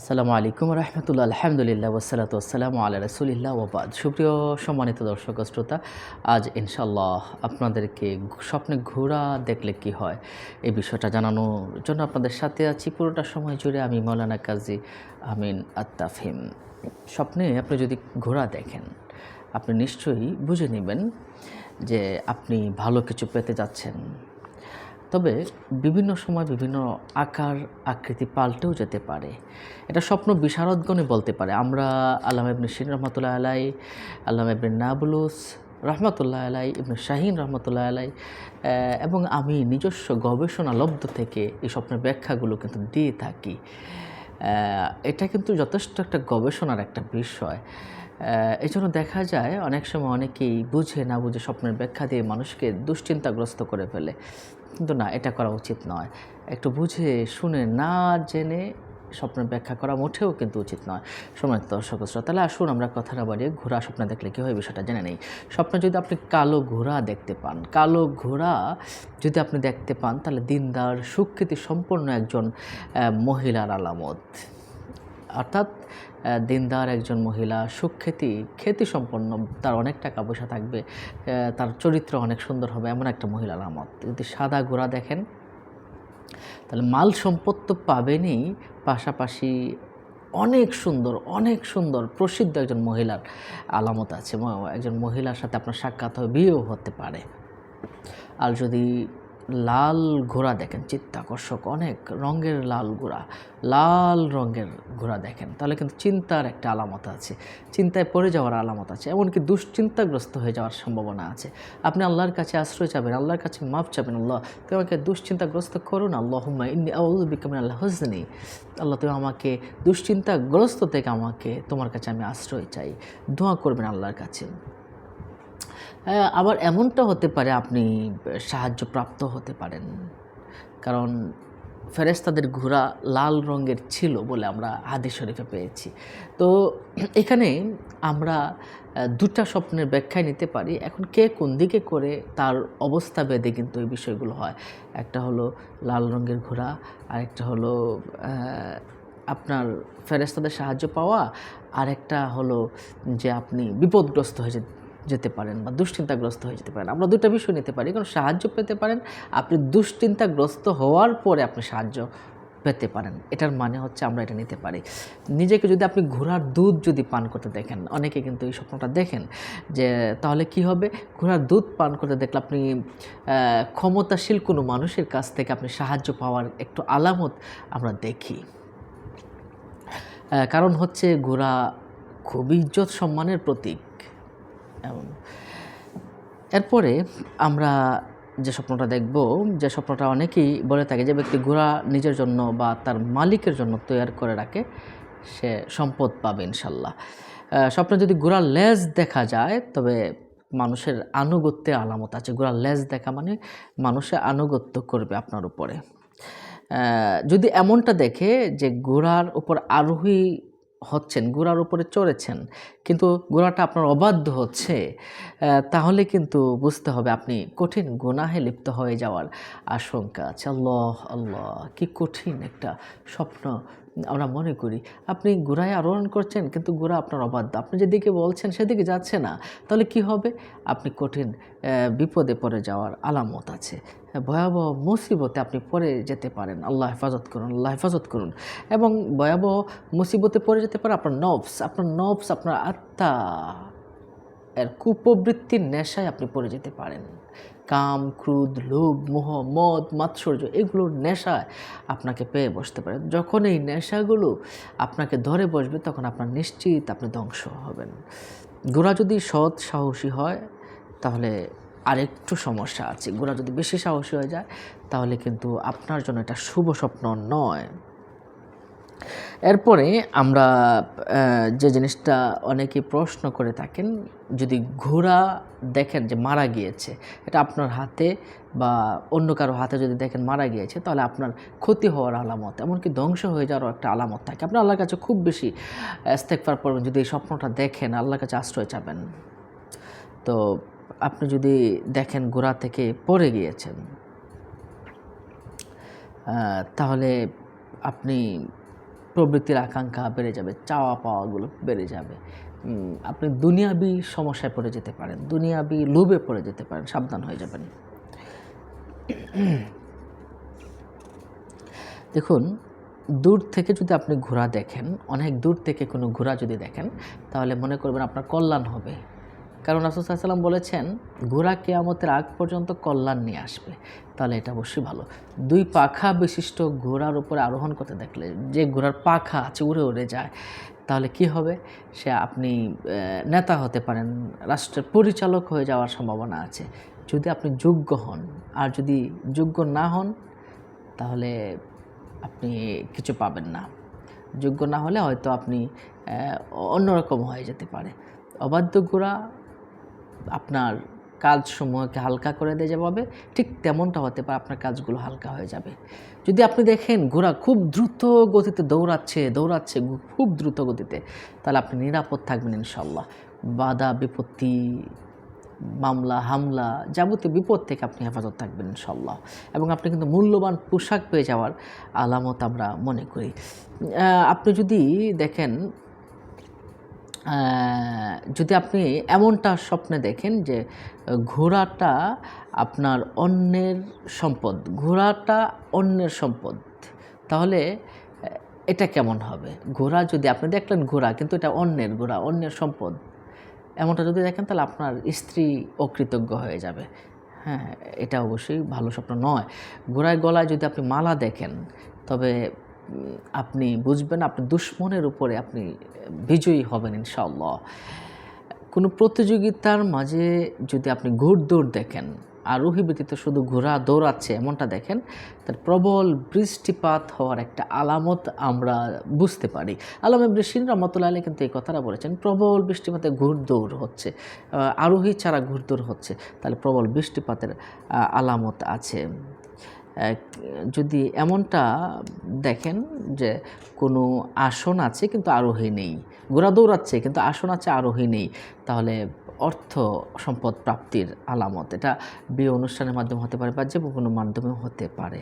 আসসালামু আলাইকুম রহমতুল্লাহ, আলহামদুলিল্লাহ ওসালাত আসসালামু আল্লাহ রসুলিল্লাহ ওবাদ সুপ্রিয় সম্মানিত দর্শক শ্রোতা, আজ ইনশাল্লাহ আপনাদেরকে স্বপ্নে ঘোরা দেখলে কি হয় এই বিষয়টা জানানোর জন্য আপনাদের সাথে আছি। পুরোটা সময় জুড়ে আমি মৌলানা কাজী আমিন আত্তাফিম স্বপ্নে আপনি যদি ঘোড়া দেখেন, আপনি নিশ্চয়ই বুঝে নেবেন যে আপনি ভালো কিছু পেতে যাচ্ছেন। তবে বিভিন্ন সময় বিভিন্ন আকার আকৃতি পাল্টেও যেতে পারে। এটা স্বপ্ন বিশারদগণে বলতে পারে। আমরা আল্লাহ ইবনে শিন রহমতুল্লাহ আলাই আল্লাহ ইবনে নাবুলুস রহমতুল্লাহ আলাই ইবনে শাহিন রহমতুল্লাহ আলাই এবং আমি নিজস্ব গবেষণা লব্ধ থেকে এই স্বপ্নের ব্যাখ্যাগুলো কিন্তু দিয়ে থাকি। এটা কিন্তু যথেষ্ট একটা গবেষণার একটা বিষয়। এই জন্য দেখা যায় অনেক সময় অনেকেই বুঝে না বুঝে স্বপ্নের ব্যাখ্যা দিয়ে মানুষকে দুশ্চিন্তাগ্রস্ত করে ফেলে। কিন্তু না, এটা করা উচিত নয়। একটু বুঝে শুনে না জেনে স্বপ্নের ব্যাখ্যা করা মোটেও কিন্তু উচিত নয়। সময় দর্শক তাহলে আসুন আমরা কথা না বাড়িয়ে ঘোড়া স্বপ্ন দেখলে কী হয় বিষয়টা জেনে নেই? স্বপ্ন যদি আপনি কালো ঘোড়া দেখতে পান, কালো ঘোড়া যদি আপনি দেখতে পান, তাহলে দিনদার সুখ্যাতি সম্পন্ন একজন মহিলার আলামত। অর্থাৎ দিনদার একজন মহিলা সুখ্যাতি খ্যাতি সম্পন্ন, তার অনেক টাকা পয়সা থাকবে তার চরিত্র অনেক সুন্দর হবে, এমন একটা মহিলা আলামত যদি সাদা ঘোড়া দেখেন, তাহলে মাল সম্পদ তো পাবেনই, পাশাপাশি অনেক সুন্দর অনেক সুন্দর, প্রসিদ্ধ একজন মহিলার আলামত আছে। একজন মহিলার সাথে আপনার সাক্ষাৎ হবে, বিয়েও হতে পারে। আর যদি লাল ঘোড়া দেখেন, চিত্তাকর্ষক, অনেক রঙের লাল ঘোড়া, লাল রঙের ঘোড়া দেখেন। তাহলে কিন্তু চিন্তার একটা আলামত আছে, চিন্তায় পড়ে যাওয়ার আলামত আছে, এমনকি দুশ্চিন্তাগ্রস্ত হয়ে যাওয়ার সম্ভাবনা আছে। আপনি আল্লাহর কাছে আশ্রয় চাবেন, আল্লাহর কাছে মাপ চাবেন, আল্লাহ, তুমি আমাকে দুশ্চিন্তাগ্রস্ত করুন আল্লাহ ইন্নি আউযুবিকা আল্লাহ হুজনি আল্লাহ, তুমি আমাকে দুশ্চিন্তাগ্রস্ত থেকে আমাকে তোমার কাছে আমি আশ্রয় চাই। দোয়া করবেন আল্লাহর কাছে। আবার এমনটা হতে পারে আপনি সাহায্যপ্রাপ্ত হতে পারেন। কারণ ফেরেস্তাদের ঘোড়া লাল রঙের ছিল বলে আমরা হাদিস শরীফে পেয়েছি। তো এখানে আমরা দুটা স্বপ্নের ব্যাখ্যায় নিতে পারি। এখন কে কোন দিকে করে তার অবস্থা বেঁধে কিন্তু এই বিষয়গুলো হয়। একটা হলো লাল রঙের ঘোড়া আর একটা হলো আপনার ফেরেস্তাদের সাহায্য পাওয়া আর একটা হলো যে আপনি বিপদগ্রস্ত হয়ে যেতে পারেন বা দুশ্চিন্তাগ্রস্ত হয়ে যেতে পারেন। আমরা দুটা বিষয় নিতে পারি কারণ সাহায্য পেতে পারেন। আপনি দুশ্চিন্তাগ্রস্ত হওয়ার পরে আপনি সাহায্য পেতে পারেন। এটার মানে হচ্ছে আমরা এটা নিতে পারি। নিজেকে যদি আপনি ঘোড়ার দুধ যদি পান করতে দেখেন, অনেকে কিন্তু এই স্বপ্নটা দেখেন যে তাহলে কি হবে? ঘোড়ার দুধ পান করতে দেখলে আপনি ক্ষমতাশীল কোনো মানুষের কাছ থেকে আপনি সাহায্য পাওয়ার একটু আলামত আমরা দেখি। কারণ হচ্ছে ঘোড়া খুবই ইজ্জত সম্মানের প্রতীক। এরপরে আমরা যে স্বপ্নটা দেখব, যে স্বপ্নটা অনেকেই বলে থাকে যে ব্যক্তি ঘোড়া নিজের জন্য বা তার মালিকের জন্য তৈরি করে রাখে, সে সম্পদ পাবে ইনশাল্লাহ। স্বপ্নে যদি ঘোড়ার লেজ দেখা যায়, তবে মানুষের আনুগত্যের আলামত আছে। ঘোড়ার লেজ দেখা মানে মানুষে আনুগত্য করবে আপনার উপরে। যদি এমনটা দেখে যে ঘোড়ার উপর আরোহী হচ্ছেন গোড়ার উপরে চড়েছেন, কিন্তু গোড়াটা আপনার অবাধ্য হচ্ছে তাহলে কিন্তু বুঝতে হবে আপনি কঠিন গুনাহে লিপ্ত হয়ে যাওয়ার আশঙ্কা আছে। আল্লাহ আল্লাহ, কি কঠিন একটা স্বপ্ন আমরা মনে করি, আপনি গোড়ায় আরোহণ করছেন কিন্তু ঘোড়া আপনার অবাধ্য। আপনি যেদিকে বলছেন সেদিকে যাচ্ছে না। তাহলে কি হবে? আপনি কঠিন বিপদে পড়ে যাওয়ার আলামত আছে। ভয়াবহ মুসিবতে আপনি পড়ে যেতে পারেন। আল্লাহ হেফাজত করুন, আল্লাহ হেফাজত করুন। এবং ভয়াবহ মুসিবতে পড়ে যেতে পারে আপনার নবস আপনার নবস আপনার আত্মা এর কুপ্রবৃত্তির নেশায় আপনি পড়ে যেতে পারেন। কাম, ক্রুদ, লোভ, মোহ, মদ, মাৎসর্য এগুলোর নেশায় আপনাকে পেয়ে বসতে পারে যখন এই নেশাগুলো আপনাকে ধরে বসবে তখন আপনার নিশ্চিত আপনি ধ্বংস হবেন। গোড়া যদি সৎ সাহসী হয় তাহলে আরেকটু সমস্যা আছে। গোড়া যদি বেশি সাহসী হয়ে যায় তাহলে কিন্তু আপনার জন্য এটা শুভ স্বপ্ন নয়। এরপরে আমরা যে জিনিসটা অনেকে প্রশ্ন করে থাকেন, যদি ঘোড়া দেখেন যে মারা গিয়েছে, এটা আপনার হাতে বা অন্য কারও হাতে যদি দেখেন মারা গিয়েছে, তাহলে আপনার ক্ষতি হওয়ার আলামত, এমনকি ধ্বংস হয়ে যাওয়ার একটা আলামত থাকে। আপনি আল্লাহর কাছে খুব বেশি ইস্তেকফার পড়বেন, যদি এই স্বপ্নটা দেখেন, আল্লাহর কাছে আশ্রয় চাবেন। তো আপনি যদি দেখেন গোড়া থেকে পড়ে গিয়েছেন তাহলে আপনি প্রবৃত্তির আকাঙ্ক্ষা বেড়ে যাবে, চাওয়া পাওয়াগুলো বেড়ে যাবে। আপনি দুনিয়াবি সমস্যায় পড়ে যেতে পারেন, দুনিয়াবি লোভে পড়ে যেতে পারেন, সাবধান হয়ে যাবেন। দেখুন, দূর থেকে যদি আপনি ঘোড়া দেখেন, অনেক দূর থেকে কোনো ঘোড়া যদি দেখেন, তাহলে মনে করবেন আপনার কল্যাণ হবে। কারণ রাসুসাল্লাম বলেছেন, ঘোড়া কেয়ামতের আগ পর্যন্ত কল্যাণ নিয়ে আসবে। তাহলে এটা অবশ্যই ভালো। দুই পাখা বিশিষ্ট ঘোড়ার উপরে আরোহণ করতে দেখলে, যে ঘোড়ার পাখা আছে উড়ে উড়ে যায়, তাহলে কি হবে? সে আপনি নেতা হতে পারেন, রাষ্ট্রের পরিচালক হয়ে যাওয়ার সম্ভাবনা আছে। যদি আপনি যোগ্য হন, আর যদি যোগ্য না হন, তাহলে আপনি কিছু পাবেন না। যোগ্য না হলে হয়তো আপনি অন্যরকম হয়ে যেতে পারে। অবাধ্য গোড়া আপনার কাজসমূহকে হালকা করে দিয়ে যাবে ঠিক তেমনটা হতে পারে আপনার কাজগুলো হালকা হয়ে যাবে। যদি আপনি দেখেন ঘোড়া খুব দ্রুত গতিতে দৌড়াচ্ছে দৌড়াচ্ছে খুব দ্রুত গতিতে, তাহলে আপনি নিরাপদ থাকবেন ইনশাল্লাহ বাধা, বিপত্তি, মামলা, হামলা, যাবতীয় বিপদ থেকে আপনি হেফাজত থাকবেন ইনশাল্লাহ এবং আপনি কিন্তু মূল্যবান পোশাক পেয়ে যাওয়ার আলামত আমরা মনে করি। আপনি যদি দেখেন যদি আপনি এমনটা স্বপ্নে দেখেন যে ঘোড়াটা আপনার অন্যের সম্পদ, ঘোড়াটা অন্যের সম্পদ, তাহলে এটা কেমন হবে? ঘোড়া যদি আপনি দেখলেন ঘোড়া, কিন্তু এটা অন্যের ঘোড়া, অন্যের সম্পদ, এমনটা যদি দেখেন, তাহলে আপনার স্ত্রী অকৃতজ্ঞ হয়ে যাবে। হ্যাঁ এটা অবশ্যই ভালো স্বপ্ন নয়। ঘোড়ায় গলায় যদি আপনি মালা দেখেন, তবে আপনি বুঝবেন আপনি দুশ্মনের উপরে আপনি বিজয়ী হবেন ইনশাআল্লাহ। কোনো প্রতিযোগিতার মাঝে যদি আপনি ঘোড়দৌড় দেখেন আরোহী ব্যতীত শুধু ঘোরা দৌড়াচ্ছে এমনটা দেখেন, তার প্রবল বৃষ্টিপাত হওয়ার একটা আলামত আমরা বুঝতে পারি। আলম বৃষ্টিন রহমতুল্লাহ আলী কিন্তু এই কথাটা বলেছেন, প্রবল বৃষ্টিপাতে ঘুরদৌড় হচ্ছে, আরোহী ছাড়া ঘুরদৌড় হচ্ছে, তাহলে প্রবল বৃষ্টিপাতের আলামত আছে। যদি এমনটা দেখেন যে কোনো আসন আছে কিন্তু আরোহী নেই, ঘোড়া দৌড়াচ্ছে কিন্তু আসন আছে আরোহী নেই, তাহলে অর্থ সম্পদ প্রাপ্তির আলামত। এটা বিয়ে অনুষ্ঠানের মাধ্যমে হতে পারে বা যে কোনো মাধ্যমে হতে পারে।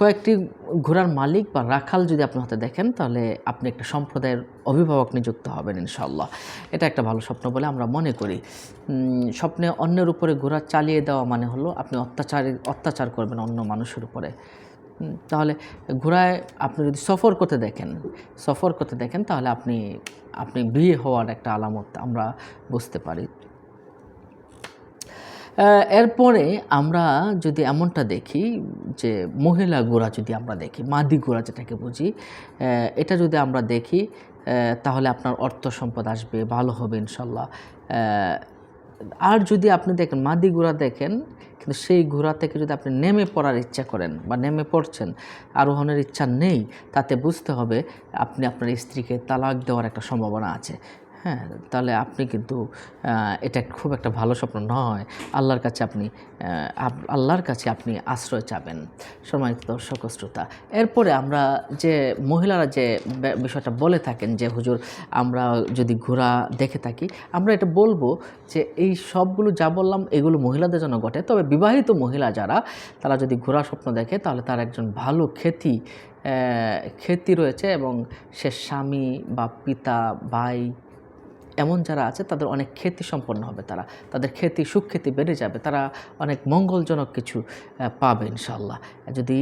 কয়েকটি ঘোড়ার মালিক বা রাখাল যদি আপনার হাতে দেখেন, তাহলে আপনি একটা সম্প্রদায়ের অভিভাবক নিযুক্ত হবেন ইনশাল্লাহ এটা একটা ভালো স্বপ্ন বলে আমরা মনে করি। স্বপ্নে অন্যের উপরে ঘোড়া চালিয়ে দেওয়া মানে হলো আপনি অত্যাচারী, অত্যাচার করবেন অন্য মানুষের উপরে। তাহলে ঘোড়ায় আপনি যদি সফর করতে দেখেন, সফর করতে দেখেন, তাহলে আপনি আপনি বিয়ে হওয়ার একটা আলামত আমরা বুঝতে পারি। এরপরে আমরা যদি এমনটা দেখি যে মহিলা গোড়া যদি আমরা দেখি, মাদি গোড়া যেটাকে বুঝি এটা যদি আমরা দেখি তাহলে আপনার অর্থ সম্পদ আসবে, ভালো হবে ইনশাল্লাহ। আর যদি আপনি দেখেন, মাদি ঘোড়া দেখেন, কিন্তু সেই ঘোড়া থেকে যদি আপনি নেমে পড়ার ইচ্ছা করেন বা নেমে পড়ছেন, আরোহণের ইচ্ছা নেই, তাতে বুঝতে হবে আপনি আপনার স্ত্রীকে তালাক দেওয়ার একটা সম্ভাবনা আছে। হ্যাঁ তাহলে আপনি কিন্তু এটা খুব একটা ভালো স্বপ্ন নয়। আল্লাহর কাছে আপনি আল্লাহর কাছে আপনি আশ্রয় চাবেন। সম্মানিত দর্শক শ্রোতা, এরপরে আমরা যে মহিলারা যে বিষয়টা বলে থাকেন যে, হুজুর, আমরা যদি ঘোরা দেখে থাকি, আমরা এটা বলব যে, এই সবগুলো যা বললাম, এগুলো মহিলাদের জন্য ঘটে। তবে বিবাহিত মহিলা যারা, তারা যদি ঘোড়া স্বপ্ন দেখে, তাহলে তার একজন ভালো খ্যাতি খ্যাতি রয়েছে এবং সে স্বামী বা পিতা, ভাই এমন যারা আছে তাদের অনেক খ্যাতি সম্পন্ন হবে তারা। তাদের খ্যাতি সুখ্যাতি বেড়ে যাবে। তারা অনেক মঙ্গলজনক কিছু পাবে ইনশাল্লাহ যদি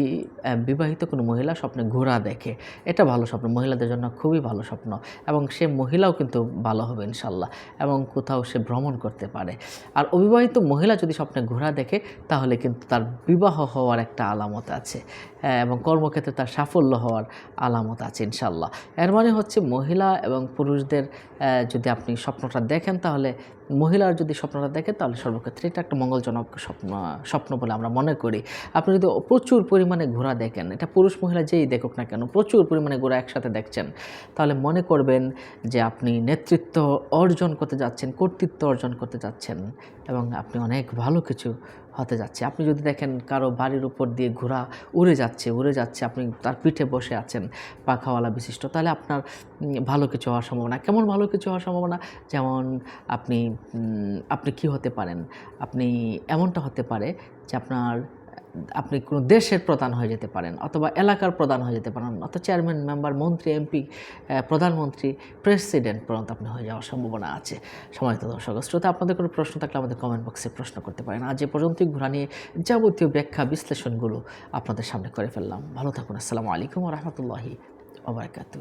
বিবাহিত কোনো মহিলা স্বপ্নে ঘোড়া দেখে এটা ভালো স্বপ্ন। মহিলাদের জন্য খুবই ভালো স্বপ্ন। এবং সে মহিলাও কিন্তু ভালো হবে ইনশাল্লাহ এবং কোথাও সে ভ্রমণ করতে পারে। আর অবিবাহিত মহিলা যদি স্বপ্নে ঘোড়া দেখে তাহলে কিন্তু তার বিবাহ হওয়ার একটা আলামত আছে। হ্যাঁ, এবং কর্মক্ষেত্রে তার সাফল্য হওয়ার আলামত আছে ইনশাল্লাহ এর মানে হচ্ছে মহিলা এবং পুরুষদের যদি আপনি স্বপ্নটা দেখেন, তাহলে মহিলার যদি স্বপ্নটা দেখেন, তাহলে সর্বক্ষেত্রে এটা একটা মঙ্গলজনক স্বপ্ন স্বপ্ন বলে আমরা মনে করি। আপনি যদি প্রচুর পরিমাণে ঘোরা দেখেন, এটা পুরুষ মহিলা যেই দেখুক না কেন, প্রচুর পরিমাণে ঘোরা একসাথে দেখছেন, তাহলে মনে করবেন যে আপনি নেতৃত্ব অর্জন করতে যাচ্ছেন, কর্তৃত্ব অর্জন করতে যাচ্ছেন, এবং আপনি অনেক ভালো কিছু হতে যাচ্ছে। আপনি যদি দেখেন কারও বাড়ির উপর দিয়ে ঘোড়া উড়ে যাচ্ছে উড়ে যাচ্ছে, আপনি তার পিঠে বসে আছেন পাখাওয়ালা বিশিষ্ট, তাহলে আপনার ভালো কিছু হওয়ার সম্ভাবনা। কেমন ভালো কিছু হওয়ার সম্ভাবনা? যেমন আপনি আপনি কি হতে পারেন? আপনি এমনটা হতে পারে যে আপনার আপনি কোনো দেশের প্রধান হয়ে যেতে পারেন অথবা এলাকার প্রধান হয়ে যেতে পারেন অথবা চেয়ারম্যান মেম্বার মন্ত্রী এমপি প্রধানমন্ত্রী প্রেসিডেন্ট পর্যন্ত আপনি হয়ে যাওয়ার সম্ভাবনা আছে। সময়ত দর্শক, শ্রোতা, আপনাদের কোনো প্রশ্ন থাকলে আমাদের কমেন্ট বক্সে প্রশ্ন করতে পারেন। আজ এ পর্যন্তই ঘোরা নিয়ে যাবতীয় ব্যাখ্যা, বিশ্লেষণগুলো আপনাদের সামনে করে ফেললাম। ভালো থাকুন, আসসালামু আলাইকুম রহমতুল্লাহি ওবরাকাতু